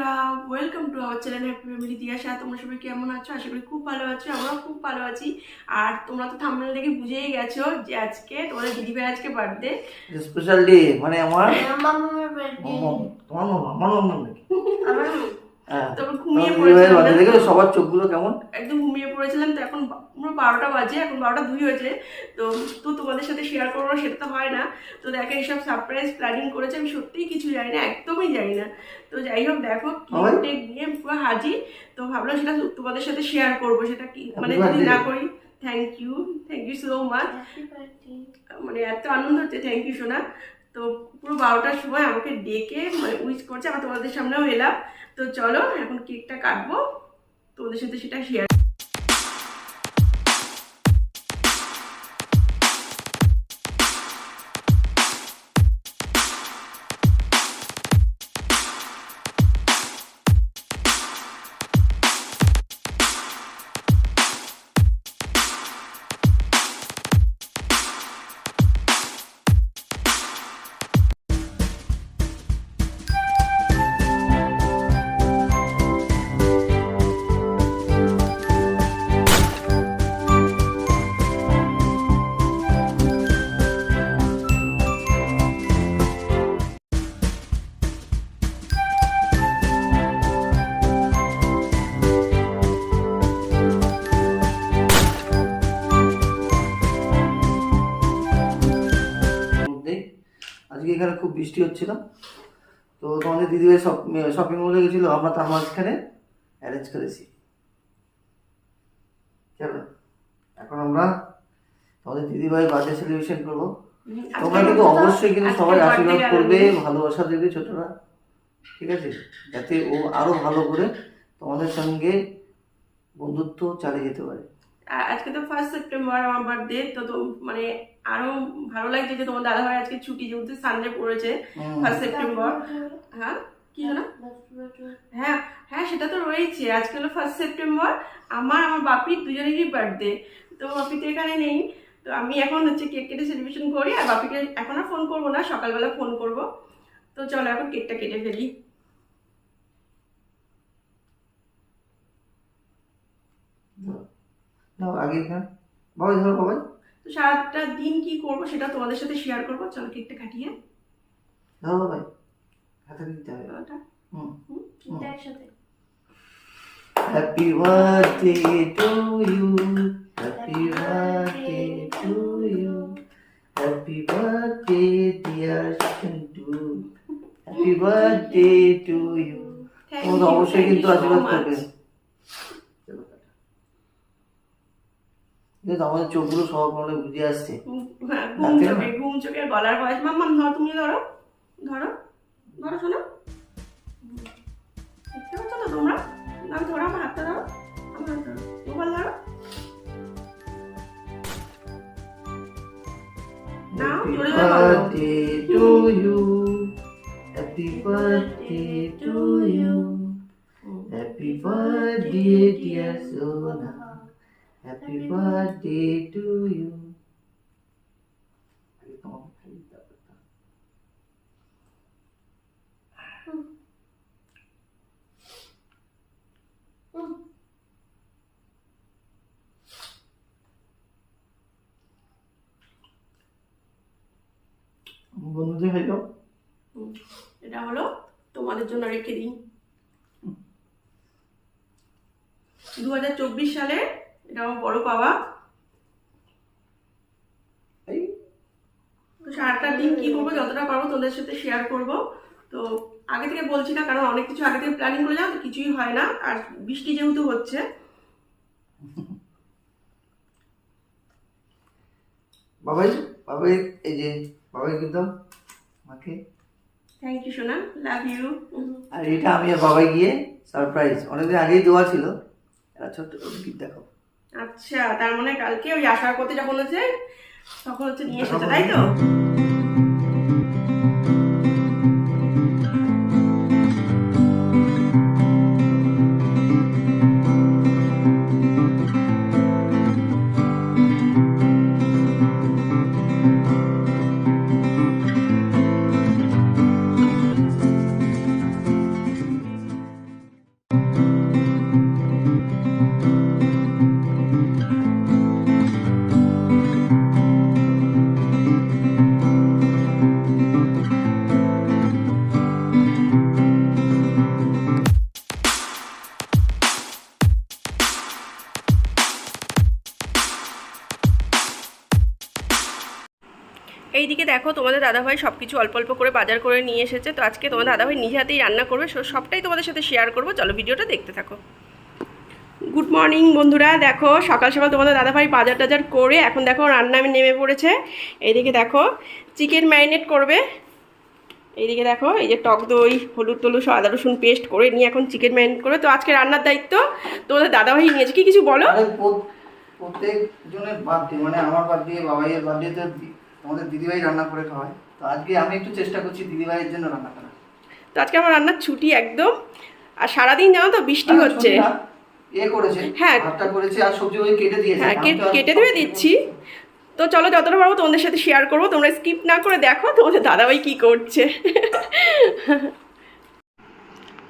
বন্ধুরা welcome to our channel happy family Diyasha তোমরা সবাই কেমন আছো? আশা করি খুব ভালো আছো আমরাও খুব ভালো আছি। আর তোমরা তো থাম্বনেল দেখে বুঝেই গেছো যে আজকে তোমাদের দিদিভাই আজকে বার্থডে স্পেশাল ডে মানে আমার? তোমার মামা আমার মামা। হ্যাঁ। তারপর ঘুমিয়ে পড়েছিলাম সবার চোখগুলো কেমন? একদম ঘুমিয়ে পড়েছিলাম তো এখন পুরো বারোটা বাজে এখন বারোটা দুই হয়েছে তো তো তোমাদের সাথে শেয়ার করব সেটা তো হয় না। তো দেখো এইসব সারপ্রাইজ প্ল্যানিং করেছে আমি সত্যিই কিছু জানি না একদমই জানি না। তো যাই হোক দেখো? কেক নিয়ে পুরো হাজি তো ভাবলাম সেটা তোমাদের সাথে শেয়ার করব সেটা কি মানে যদি না করি thank you thank you so much মানে এত আনন্দ হচ্ছে থ্যাংক ইউ সোনা। তো পুরো বারোটার সময় আমাকে ডেকে মানে উইচ করছে আমার তোমাদের সামনেও এলাম। তো চলো, এখন কেকটা কাটবো। তোমাদের সাথে সেটা শেয়ার বৃষ্টি হচ্ছিল। তো তোমাদের দিদিভাই শপিং মলে গেছিল আমরা তার মাঝখানে অ্যারেঞ্জ করেছি। চলো এখন আমরা তোমাদের দিদিভাই বার্থডে সেলিব্রেশন করব। তোমরা কিন্তু অবশ্যই কিন্তু সবাই আশীর্বাদ করবে ভালোবাসা দেবে ছোটরা। ঠিক আছে? যাতে ও আরও ভালো করে তোমাদের সঙ্গে বন্ধুত্ব চালিয়ে যেতে পারে। আজকে তো ফার্স্ট সেপ্টেম্বর আমার বার্থডে তো তো মানে আরও ভালো লাগছে যে তোমার দাদা ভাই আজকে ছুটি যেহেতু সানডে পড়েছে ফার্স্ট সেপ্টেম্বর হ্যাঁ? কি হলো হ্যাঁ হ্যাঁ সেটা তো রয়েছে। আজকে হলো ফার্স্ট সেপ্টেম্বর আমার আমার বাপির দুজনেরই বার্থডে তো বাপি তো এখানে নেই। তো আমি এখন হচ্ছে কেক কেটে সেলিব্রেশন করি আর বাপিকে এখন আর ফোন করব না সকালবেলা ফোন করব। তো চলো এখন কেকটা কেটে ফেলি। নাও আগে বাবাই ধরো বাবাই তো সারাটা দিন কি করব সেটা তোমাদের সাথে শেয়ার করব। চলো কেকটা কাটিয়ে। ধরো বাবাই হাতে দিতে হবে। ওটা হুম একসাথে। তোমরা অবশ্যই কিন্তু আশীর্বাদ much. করবে চলো, টাটা। কিন্তু আমাদের চোখগুলো সব মনে বুঝে আসছে। ঘুম- হ্যাঁ, চোখে ঘুম চোখের গলার বয়স মাম্মাম ধরো তুমি ধরো ধরো ধরো শোনো। দেখতে পাচ্ছ তো তোমরা? আমি ধরো আমার ইউ বন্ধুদের হয়ে এটা হলো তোমাদের জন্য রেখে দিই। দু হাজার চব্বিশ সালে এটা আমার বড় পাওয়া এই তো সারাটা দিন কি করব যতটা পারব তোদের সাথে শেয়ার করব। তো আগে থেকে বলছি না কারণ অনেক কিছু আগে থেকে প্ল্যানিং করে যাও তো কিছুই হয় না। আর বৃষ্টি যেহেতু হচ্ছে। বাবাই বাবাই এই যে বাবাই কিন্তু মাকে। থ্যাংক ইউ সোনা লাভ ইউ আর এটা আমি আর বাবাই গিয়ে সারপ্রাইজ অনেকদিন আগেই দেওয়া ছিল। ছোট্ট গিফট দেখো আচ্ছা তার মানে কালকে ওই আসার পথে যখন হচ্ছে তখন হচ্ছে নিয়ে এসেছে তাই তো? দেখো, তোমাদের দাদাভাই সব কিছু অল্প অল্প করে বাজার করে নিয়ে এসেছে। তো আজকে তোমাদের দাদাভাই নিজে হাতেই রান্না করবে। সো সবটাই তোমাদের সাথে শেয়ার করব। চলো ভিডিওটা দেখতে থাকো। গুড মর্নিং বন্ধুরা। দেখো, সকাল সকাল তোমাদের দাদাভাই বাজার টাজার করে এখন দেখো রান্না আমি নেমে পড়েছে। এইদিকে দেখো চিকেন ম্যারিনেট করবে। এইদিকে দেখো, এই যে টক দই, হলুদ টলুদ আদা রসুন পেস্ট করে নিয়ে এখন চিকেন ম্যারিনেট করবে। তো আজকে রান্নার দায়িত্ব তোমাদের দাদাভাই নিয়েছে। কি কিছু বলো? জনের বার্থডে মানে আমার বার্থডে, বাবাইয়ের বার্থডে তো দি- আমাদের দিদিভাই রান্না করে খাওয়ায়। তো আজকে আমি একটু চেষ্টা করছি দিদিভাইয়ের জন্য রান্না করার। তো আজকে আমার রান্নার ছুটি একদম। আর সারাদিন জানো তো বৃষ্টি হচ্ছে। এ করেছে হ্যাঁ। ভাতটা করেছে আর সবজি ওই কেটে দিয়েছে। হ্যাঁ কে- কেটে দেবে দিচ্ছি। তো চলো যতটা পারব তোমাদের সাথে শেয়ার করব। তোমরা স্কিপ না করে দেখো তোমাদের দাদাভাই কি করছে।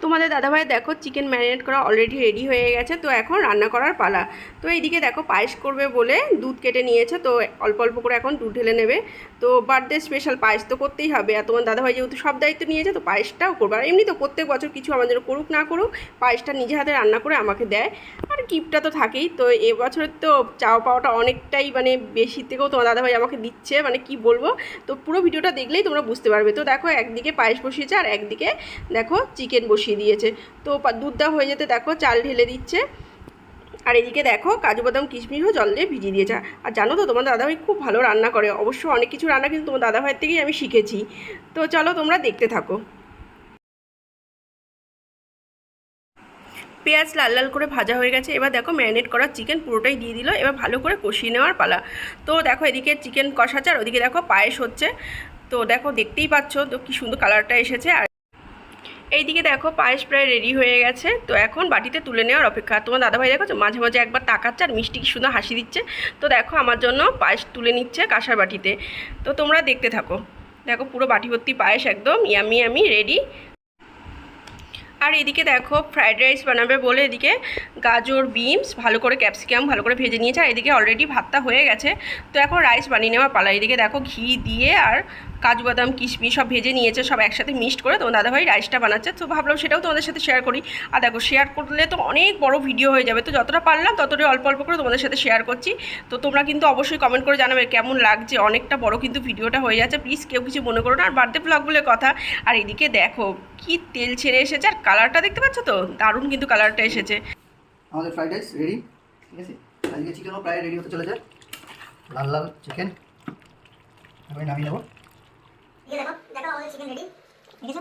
তোমাদের দাদাভাই দেখো চিকেন ম্যারিনেট করা অলরেডি রেডি হয়ে গেছে, তো এখন রান্না করার পালা। তো এইদিকে দেখো পায়েস করবে বলে দুধ কেটে নিয়েছে, তো অল্প অল্প করে এখন দুধ ঢেলে নেবে। তো বার্থডে স্পেশাল পায়েস তো করতেই হবে। আর তোমার দাদাভাই যেহেতু সব দায়িত্ব নিয়েছে তো পায়েসটাও করবে। আর এমনি তো প্রত্যেক বছর কিছু আমাদের করুক না করুক, পায়েসটা নিজে হাতে রান্না করে আমাকে দেয়। আর গিফটটা তো থাকেই। তো এবছরের তো চাওয়া পাওয়াটা অনেকটাই মানে বেশি থেকেও তোমার দাদাভাই আমাকে দিচ্ছে মানে কি বলব? তো পুরো ভিডিওটা দেখলেই তোমরা বুঝতে পারবে। তো দেখো, একদিকে পায়েস বসিয়েছে আর একদিকে দেখো চিকেন বসিয়ে দিয়েছে। তো দুধটা হয়ে যেতে দেখো, চাল ঢেলে দিচ্ছে। আর এদিকে দেখো, কাজু বাদাম, কিশমিশও জল দিয়ে ভিজিয়ে দিয়েছে। আর জানো তো, তোমার দাদাভাই খুব ভালো রান্না করে। অবশ্য অনেক কিছু রান্না কিন্তু তোমার দাদাভাইয়ের থেকেই আমি শিখেছি। তো চলো, তোমরা দেখতে থাকো। পেঁয়াজ লাল লাল করে ভাজা হয়ে গেছে। এবার দেখো, ম্যারিনেট করা চিকেন পুরোটাই দিয়ে দিল। এবার ভালো করে কষিয়ে নেওয়ার পালা। তো দেখো, এদিকে চিকেন কষাচ্ছে, আর ওদিকে দেখো, পায়েস হচ্ছে। তো দেখো, দেখতেই পাচ্ছ তো কি সুন্দর কালারটা এসেছে। আর এইদিকে দেখো পায়েস প্রায় রেডি হয়ে গেছে। তো এখন বাটিতে তুলে নেওয়ার অপেক্ষা। তোমার দাদাভাই দেখো মাঝে মাঝে একবার তাকাচ্ছে আর মিষ্টি সুন্দর হাসি দিচ্ছে। তো দেখো আমার জন্য পায়েস তুলে নিচ্ছে কাঁসার বাটিতে। তো তোমরা দেখতে থাকো। দেখো পুরো বাটি ভর্তি পায়েস একদম ইয়ামি ইয়ামি রেডি আর এদিকে দেখো ফ্রাইড রাইস বানাবে বলে এদিকে গাজর বিনস ভালো করে ক্যাপসিকাম ভালো করে ভেজে নিয়েছে। আর এদিকে অলরেডি ভাতটা হয়ে গেছে। তো এখন রাইস বানিয়ে নেওয়া পালা। এদিকে দেখো ঘি দিয়ে আর কাজু, বাদাম, কিশমিশ সব ভেজে নিয়েছে, সব একসাথে মিক্সড করে তোমার দাদাভাই রাইসটা বানাচ্ছে। তো ভাবলাম সেটাও তোমাদের সাথে শেয়ার করি। আর দেখো শেয়ার করলে তো অনেক বড় ভিডিও হয়ে যাবে। তো যতটা পারলাম ততটাই অল্প অল্প করে তোমাদের সাথে শেয়ার করছি। তো তোমরা কিন্তু অবশ্যই কমেন্ট করে জানাবে কেমন লাগছে। অনেকটা বড় কিন্তু ভিডিওটা হয়ে যাচ্ছে। প্লিজ কেউ কিছু মনে করো না। আর বার্থডে ব্লগ বলে কথা। আর এদিকে দেখো, কি তেল ছেড়ে এসেছে। আর কালারটা দেখতে পাচ্ছ তো? দারুণ কিন্তু কালারটা এসেছে। আমাদের ফ্রাইড রাইস রেডি ঠিক আছে? আজকে চিকেনও প্রায় রেডি হতে চলেছে। লাল লাল চিকেন আমি নামিয়ে নেব। এই দেখো দেখো আমাদের চিকেন রেডি দেখেছ?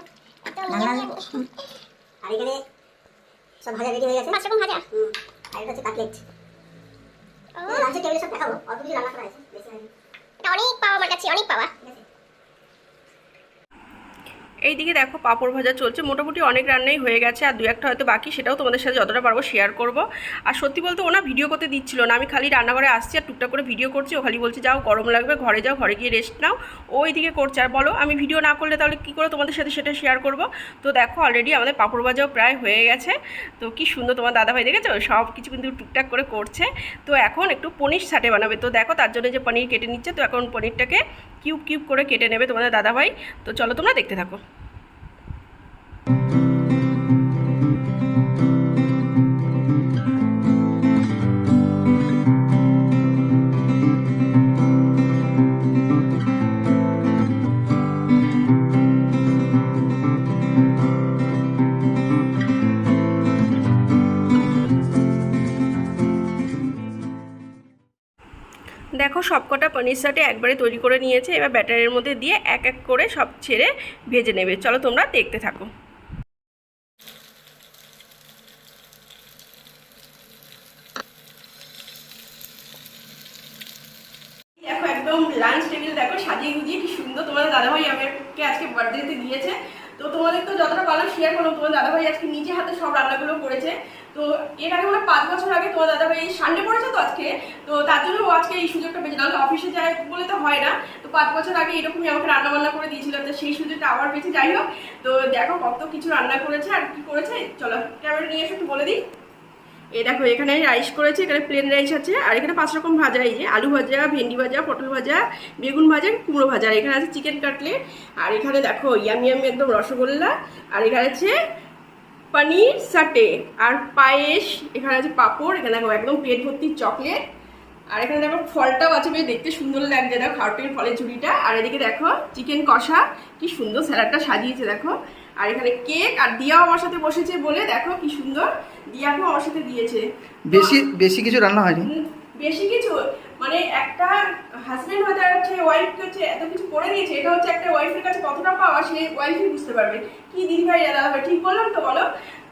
লাল লাল আর এখানে সব ভাজা রেডি হয়ে গেছে। মাছ ভাজা? আর এটা হচ্ছে কাটলেট। লাঞ্চের টেবিলে সব দেখাবো। অল্প কিছু রান্না করা আছে বেশি অনেক পাওয়া আমার কাছে অনেক পাওয়া ঠিক আছে এইদিকে দেখো পাঁপড় ভাজা চলছে। মোটামুটি অনেক রান্নাই হয়ে গেছে, আর দু একটা হয়তো বাকি, সেটাও তোমাদের সাথে যতটা পারব শেয়ার করব। আর সত্যি বলতে ওনা ভিডিও করতে দিচ্ছিল না, আমি খালি রান্নাঘরে আসছি আর টুকটাক করে ভিডিও করছি। ও খালি বলছে, যাও, গরম লাগবে, ঘরে যাও, ঘরে গিয়ে রেস্ট নাও। ও এইদিকে করছে, আর বলো, আমি ভিডিও না করলে তাহলে কী করে তোমাদের সাথে সেটা শেয়ার করব? তো দেখো অলরেডি আমাদের পাঁপড় ভাজাও প্রায় হয়ে গেছে। তো কি সুন্দর তোমার দাদাভাই দেখেছ? সব কিছু কিন্তু টুকটাক করে করছে। তো এখন একটু পনির সাটে বানাবে। তো দেখো, তার জন্য যে পনির কেটে নিচ্ছে, তো এখন পনিরটাকে কিউব কিউব করে কেটে নেবে তোমাদের দাদাভাই তো চলো তোমরা দেখতে থাকো। দেখো সবকটা পনির সাটে একবারে তৈরি করে নিয়েছে, এবার ব্যাটারের মধ্যে দিয়ে এক এক করে সব ছেড়ে ভেজে নেবে। চলো তোমরা দেখতে থাকো। একদম লাঞ্চ টেবিল দেখো সাজিয়ে গুজিয়ে কি সুন্দর তোমাদের দাদাভাই আমাকে আজকে বার্থডেতে দিয়েছে। তো তোমাদের তো যতটা পারলাম শেয়ার করলাম, তোমার দাদাভাই আজকে নিজে হাতে সব রান্নাগুলো করেছে। তো এর আগে মানে পাঁচ বছর আগে তোমার দাদাভাই সানডে পড়েছে তো আজকে, তো তার জন্য ও আজকে এই সুযোগটা পেয়েছে। নাহলে অফিসে যায় বলে তো হয় না। তো পাঁচ বছর আগে এরকমই আমাকে রান্না বান্না করে দিয়েছিল, তো সেই সুযোগটা আবার পেয়েছে। যাই হোক, তো দেখো কত কিছু রান্না করেছে আর কি করেছে। চলো, ক্যামেরা নিয়ে এসে একটু বলে দিই। এই দেখো, এখানে রাইস করেছে, এখানে প্লেন রাইস আছে, আর এখানে পাঁচ রকম ভাজা, এই যে আলু ভাজা, ভেন্ডি ভাজা, পটল ভাজা, বেগুন ভাজা কুমড়ো ভাজা, আর এখানে আছে চিকেন কাটলেট আর এখানে দেখো ইয়ামি ইয়ামি একদম রসগোল্লা, আর এখানে আছে পনির সাটে আর পায়েস, এখানে আছে পাঁপড়, এখানে দেখো, একদম পেট ভর্তি চকলেট আর এখানে দেখো, ফলটাও আছে, বেশ দেখতে সুন্দর লাগছে, দেখো খাওয়াটের ফলের ঝুড়িটা, আর এদিকে দেখো চিকেন কষা, কি সুন্দর স্যালাডটা সাজিয়েছে, দেখো আর এখানে কেক আর দিয়াও আমার সাথে বসেছে বলে দেখো কি সুন্দর। দিয়াকেও আমার সাথে দিয়েছে। বেশি বেশি কিছু রান্না হয়নি? বেশি কিছু? মানে একটা হাজবেন্ড হতে হচ্ছে ওয়াইফ হচ্ছে এত কিছু করে দিয়েছে এটা হচ্ছে একটা ওয়াইফের কাছে কতটা পাওয়া সে ওয়াইফই বুঝতে পারবে। কি দিদি ভাই দাদা ভাই ঠিক বললাম তো বলো?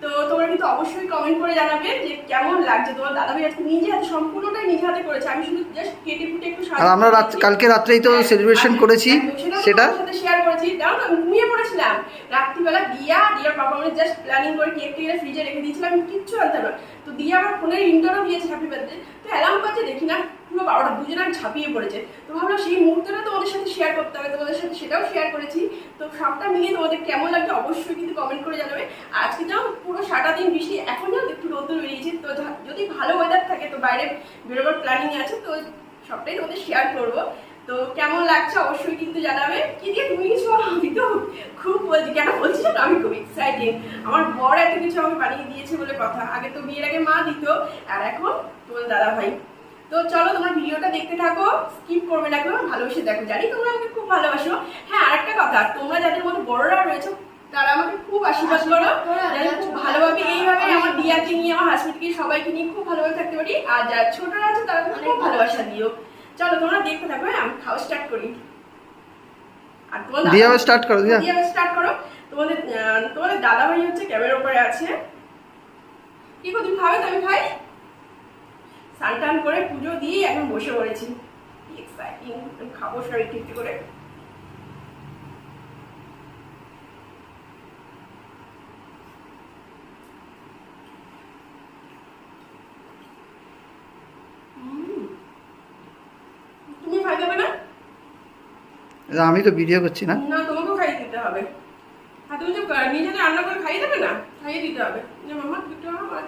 তো তোমরা কিন্তু অবশ্যই কমেন্ট করে জানাবে যে কেমন লাগছে। তোমার দাদা ভাই আজকে নিজে হাতে সম্পূর্ণটাই নিজে হাতে করেছে। আমি শুধু জাস্ট কেটে ফুটে একটু আর আমরা রাত কালকে রাত্রেই তো সেলিব্রেশন করেছি। সেটা সাথে শেয়ার করেছি। জানো না আমি ঘুমিয়ে পড়েছিলাম। রাত্রিবেলা দিয়া দিয়ার পাপা মানে জাস্ট প্ল্যানিং করে কেক টেকে ফ্রিজে রেখে দিয়েছিলাম আমি কিচ্ছু জানতাম না। তো দিয়া আমার ফোনের ইন্টারও দিয়েছে হ্যাপি বার্থডে তো অ্যালার্ম বাজে দেখি না পুরো বারোটা দুজনে আমি ঝাঁপিয়ে পড়েছে। তো ভাবলাম সেই মুহূর্তটা তোমাদের সাথে শেয়ার করতে হবে, তোমাদের সাথে সেটাও শেয়ার করেছি। তো সবটা মিলিয়ে তোমাদের কেমন লাগবে অবশ্যই কিন্তু কমেন্ট করে জানাবে। আজকে যাও পুরো সারাটা দিন বৃষ্টি, এখন যাও একটু রোদ্দুর বেরিয়েছে। তো যদি ভালো ওয়েদার থাকে তো বাইরে বেরোবার প্ল্যানিং আছে, তো সবটাই তোমাদের শেয়ার করব। তো কেমন লাগছে অবশ্যই কিন্তু জানাবে। কি দিয়ে তুমি কিছু আমি তো খুব বলছি। কেন বলছি জানো? আমি খুব এক্সাইটেড আমার বর এত কিছু আমাকে বানিয়ে দিয়েছে বলে কথা। আগে তো বিয়ের আগে মা দিত, আর এখন তোমার দাদা ভাই তো চলো তোমার ভিডিওটা দেখতে থাকো স্কিপ করবে না কেউ ভালোবেসে দেখো। জানি তোমরা আমাকে খুব ভালোবাসো। হ্যাঁ আরেকটা কথা তোমরা যাদের মধ্যে বড়রা রয়েছে তারা আমাকে খুব আশীর্বাদ করো। যাতে খুব ভালোভাবে এইভাবে আমার দিয়াকে নিয়ে আমার হাজবেন্ডকে সবাইকে নিয়ে খুব ভালোভাবে থাকতে পারি। আর যারা ছোটরা আছে তারা খুব ভালোবাসা দিও। চলো তোমরা দেখতে থাকো হ্যাঁ আমি খাওয়া স্টার্ট করি। আর তোমার দাদা- দিয়া স্টার্ট করো দিয়া। দিয়া স্টার্ট করো। তোমাদের আহ, তোমাদের দাদা ভাই হচ্ছে ক্যামেরার উপরে আছে। কি তুমি খাবে? তো আমি খাই স্নান টান করে পুজো দিয়ে এখন বসে পড়েছি। এক্সাইটিং খাব সবাই একটু একটু করে। আমি তো ভিডিও করছি না। না তোমাকেও খাইয়ে দিতে হবে। আর তুমি যে নিজে রান্না করে খাইয়ে দেবে না? খাইয়ে দিতে হবে। যে মামা দুটো আমার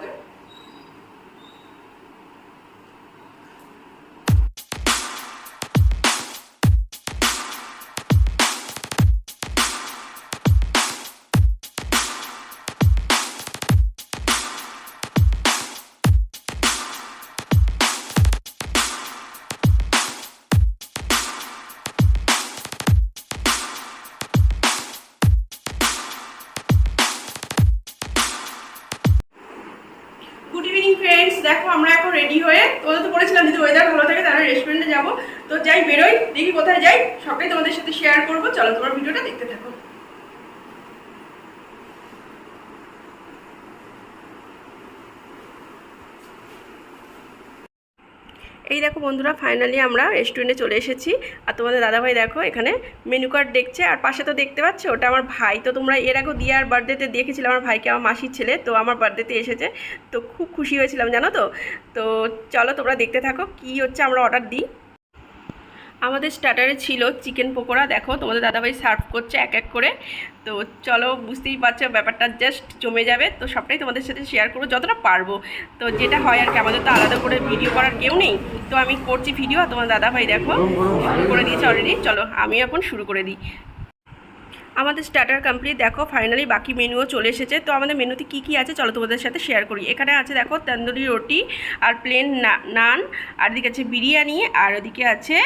তোমাদের তো বলেছিলাম যদি ওয়েদার ভালো থাকে, তাহলে রেস্টুরেন্টে যাব। তো যাই, বেরোই, দেখি কোথায় যাই, সবটাই তোমাদের সাথে শেয়ার করব। চলো, তোমার ভিডিওটা দেখতে থাকো। এই দেখো বন্ধুরা ফাইনালি আমরা রেস্টুরেন্টে চলে এসেছি। আর তোমাদের দাদাভাই দেখো, এখানে মেনু কার্ড দেখছে। আর পাশে তো দেখতে পাচ্ছ, ওটা আমার ভাই। তো তোমরা এর আগেও আর বার্থডেতে দেখেছিলে আমার ভাইকে, আমার মাসির ছেলে। তো আমার বার্থডেতে এসেছে। তো খুব খুশি হয়েছিলাম, জানো তো? তো চলো তোমরা দেখতে থাকো, কি হচ্ছে আমরা অর্ডার দিই। আমাদের স্টার্টারে ছিল চিকেন পকোড়া। দেখো, তোমাদের দাদাভাই সার্ভ করছে এক এক করে। তো চলো, বুঝতেই পারছ ব্যাপারটা জাস্ট জমে যাবে। তো সবটাই তোমাদের সাথে শেয়ার করব যতটা পারব। তো যেটা হয় আর কি, আমাদের তো আলাদা করে ভিডিও করার কেউ নেই। তো আমি করছি ভিডিও আর তোমার দাদাভাই দেখো শুরু করে দিয়েছে অলরেডি চলো, আমি এখন শুরু করে দিই। আমাদের স্টার্টার কমপ্লিট দেখো ফাইনালি বাকি মেনুও চলে এসেছে। তো আমাদের মেনুতে কী কী আছে, চলো তোমাদের সাথে শেয়ার করি। এখানে আছে দেখো, তন্দুরি রুটি আর প্লেন নান, আর এদিকে আছে বিরিয়ানি, আর ওদিকে আছে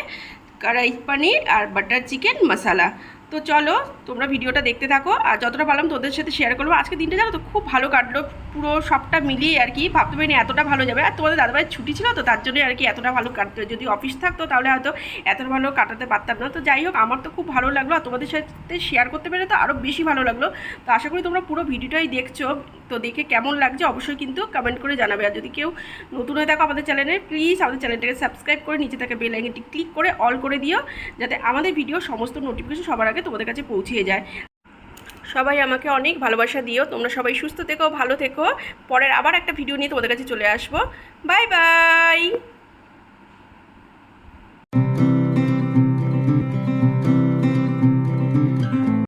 কড়াই পানির আর বাটার চিকেন মশালা তো চলো, তোমরা ভিডিওটা দেখতে থাকো। আর যতটা পারলাম তোদের সাথে শেয়ার করব। আজকে দিনটা জানো তো, খুব ভালো কাটলো। পুরো সবটা মিলিয়ে আর কি ভাবতে পারিনি এতটা ভালো যাবে। আর তোমাদের দাদাভাইয়ের ছুটি ছিল তো, তার জন্যই আর কি এতটা ভালো কাটতো যদি অফিস থাকতো তাহলে হয়তো এতটা ভালো কাটাতে পারতাম না। তো যাই হোক, আমার তো খুব ভালো লাগল। আর তোমাদের সাথে শেয়ার করতে পেরে তো আরও বেশি ভালো লাগল। তো আশা করি তোমরা পুরো ভিডিওটাই দেখছ। তো দেখে কেমন লাগছে অবশ্যই কিন্তু কমেন্ট করে জানাবে। আর যদি কেউ নতুন হয়ে থাকো আমাদের চ্যানেলে প্লিজ আমাদের চ্যানেলটাকে সাবস্ক্রাইব করে নিচে থাকা বেল আইকনটি ক্লিক করে অল করে দিও, যাতে আমাদের ভিডিও সমস্ত নোটিফিকেশন সবার আগে তোমাদের কাছে পৌঁছিয়ে যায়। সবাই আমাকে অনেক ভালোবাসা দিও। তোমরা সবাই সুস্থ থেকো, ভালো থেকো। পরের আবার একটা ভিডিও নিয়ে তোমাদের কাছে চলে আসব। Bye bye